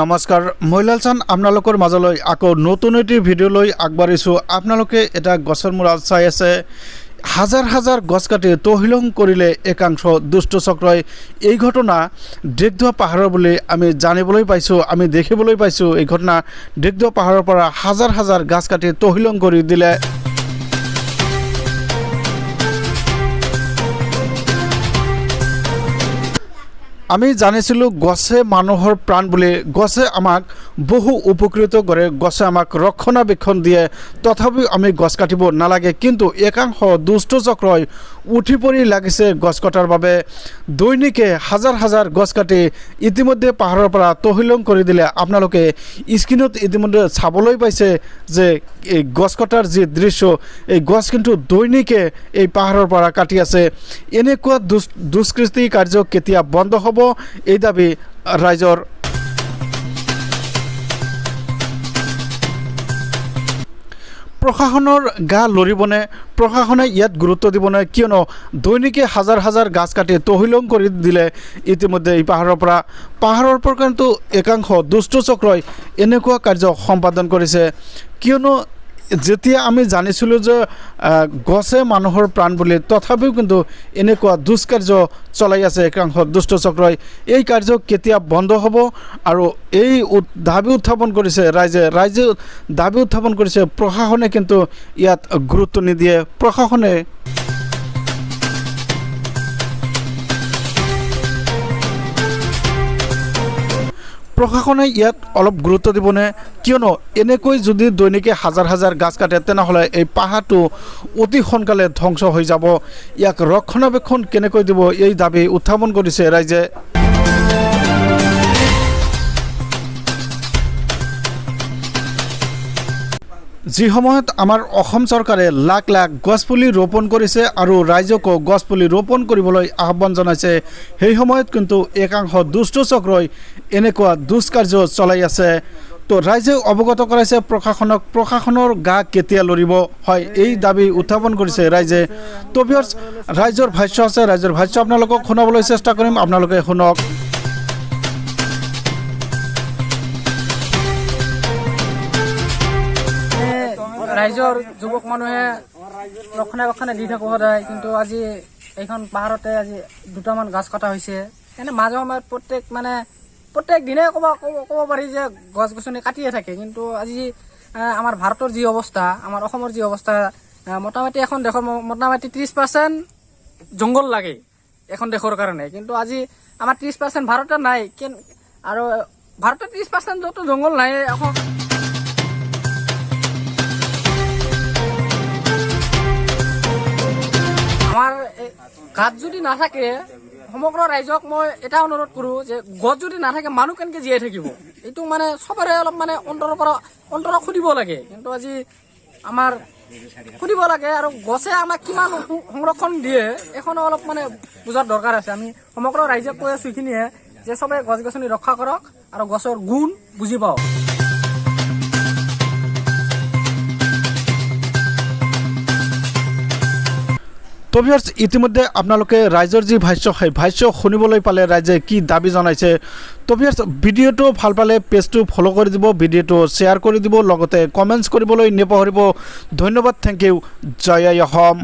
নমস্কাৰ, মহিলাল চান আপোনালোকৰ মাজলৈ আকৌ নতুন এটি ভিডিঅ'লৈ আগবাঢ়িছোঁ। আপোনালোকে এটা গছৰ মূৰত চাই আছে। হাজাৰ হাজাৰ গছ কাটি তহিলং কৰিলে একাংশ দুষ্ট চক্ৰই। এই ঘটনা ডেগধোৱা পাহাৰৰ বুলি আমি জানিবলৈ পাইছোঁ, আমি দেখিবলৈ পাইছোঁ। এই ঘটনা ডেগধোৱা পাহাৰৰ পৰা হাজাৰ হাজাৰ গছ কাটি তহিলং কৰি দিলে। আমি জানিছিলোঁ, গছে মানুহৰ প্ৰাণ বুলি। গছে আমাক বহু উপকৃত কৰে। গছে আমাক ৰক্ষণাবেক্ষণ দিয়ে। তথাপিও আমি গছ কাটিব নালাগে। কিন্তু একাংশ দুষ্ট চক্ৰই উঠি পৰি লাগিছে গছ কটাৰ বাবে। দৈনিকে হাজাৰ হাজাৰ গছ কাটি ইতিমধ্যে পাহাৰৰ পৰা তহিলং কৰি দিলে। আপোনালোকে স্ক্ৰীণত ইতিমধ্যে চাবলৈ পাইছে যে এই গছ কটাৰ যি দৃশ্য, এই গছ কিন্তু দৈনিকে এই পাহাৰৰ পৰা কাটি আছে। এনেকুৱা দুষ্কৃতি কাৰ্য কেতিয়া বন্ধ হ'ব? এই দাবি ৰাইজৰ প্ৰশাসনৰ গা লৰিবনে? প্ৰশাসনে ইয়াত গুৰুত্ব দিবনে? কিয়নো দৈনিকে হাজাৰ হাজাৰ গাছ কাটি তহিলং কৰি দিলে ইতিমধ্যে এই পাহাৰৰ পৰা। পাহাৰৰ পৰা কিন্তু একাংশ দুষ্ট চক্ৰই এনেকুৱা কাৰ্য সম্পাদন কৰিছে। কিয়নো যেতিয়া আমি জানিছিলোঁ যে গছে মানুহৰ প্ৰাণ বুলি, তথাপিও কিন্তু এনেকুৱা দুষ্কাৰ্য চলাই আছে একাংশ দুষ্ট চক্ৰই। এই কাৰ্য কেতিয়া বন্ধ হ'ব আৰু এই দাবি উত্থাপন কৰিছে ৰাইজে ৰাইজে দাবি উত্থাপন কৰিছে প্ৰশাসনে কিন্তু ইয়াত গুৰুত্ব নিদিয়ে। প্ৰশাসনে প্ৰশাসনে ইয়াত অলপ গুৰুত্ব দিবনে? কিয়নো এনেকৈ যদি দৈনিকে হাজাৰ হাজাৰ গাছ কাটে, তেনেহ'লে এই পাহাৰটো অতি সোনকালে ধ্বংস হৈ যাব। ইয়াক ৰক্ষণাবেক্ষণ কেনেকৈ দিব এই দাবি উত্থাপন কৰিছে ৰাইজে? যি সময়ত আমাৰ অসম চৰকাৰে লাখ লাখ গছপুলি ৰোপণ কৰিছে আৰু ৰাইজকো গছপুলি ৰোপণ কৰিবলৈ আহ্বান জনাইছে, সেই সময়ত কিন্তু একাংশ দুষ্ট চক্ৰই এনেকুৱা দুষ্কাৰ্য চলাই আছে। তো ৰাইজে অৱগত কৰাইছে প্ৰশাসনক, প্ৰশাসনৰ গা কেতিয়া লৰিব? হয়, এই দাবি উত্থাপন কৰিছে ৰাইজে। তো ৰাইজৰ ভাষ্য আছে, ৰাইজৰ ভাষ্য আপোনালোকক শুনাবলৈ চেষ্টা কৰিম। আপোনালোকে শুনক। ৰাইজৰ যুৱক মানুহে ৰক্ষণাবেক্ষণে দি থাকো সদায়, কিন্তু আজি এইখন পাহাৰতে আজি দুটামান গাছ কটা হৈছে। এনে মাজে সময়ত প্ৰত্যেক মানে প্ৰত্যেক দিনে ক'ব ক'ব পাৰি যে গছ গছনি কাটিয়ে থাকে, কিন্তু আজি আমাৰ ভাৰতৰ যি অৱস্থা, আমাৰ অসমৰ যি অৱস্থা মোটামুটি এখন দেশৰ মোটামুটি ত্ৰিছ পাৰ্চেণ্ট জংঘল লাগে এখন দেশৰ কাৰণে। কিন্তু আজি আমাৰ ত্ৰিছ পাৰ্চেণ্ট ভাৰতত নাই আৰু ভাৰতত ত্ৰিছ পাৰ্চেণ্ট য'ত জংঘল নাই এখন গাত যদি নাথাকে সমগ্ৰ ৰাইজক মই এটা অনুৰোধ কৰোঁ যে গছ যদি নাথাকে মানুহ কেনেকে জীয়াই থাকিব? এইটো মানে চবৰে অলপ মানে অন্তৰৰ পৰা অন্তৰক সুধিব লাগে। কিন্তু আজি আমাৰ সুধিব লাগে আৰু গছে আমাক কিমান সংৰক্ষণ দিয়ে এইখনো অলপ মানে বুজাৰ দৰকাৰ আছে। আমি সমগ্ৰ ৰাইজে কৈ আছো যে চবে গছ গছনি ৰক্ষা কৰক আৰু গছৰ গুণ বুজি পাওক। তো ভিউৱাৰ্ছ, ইতিমধ্যে আপোনালোকে ৰাইজৰ যি ভাষ্য সেই ভাষ্য শুনিবলৈ পালে ৰাইজে কি দাবি জনাইছে। তো ভিউৱাৰ্ছ, ভিডিঅ'টো ভালো পালে পেজটো ফ'ল' কৰি দিব ভিডিঅ'টো শ্বেয়াৰ কৰি দিব লগতে কমেণ্টছ কৰিবলৈ নাপাহৰিব। ধন্যবাদ থেংক ইউ জয় অসম।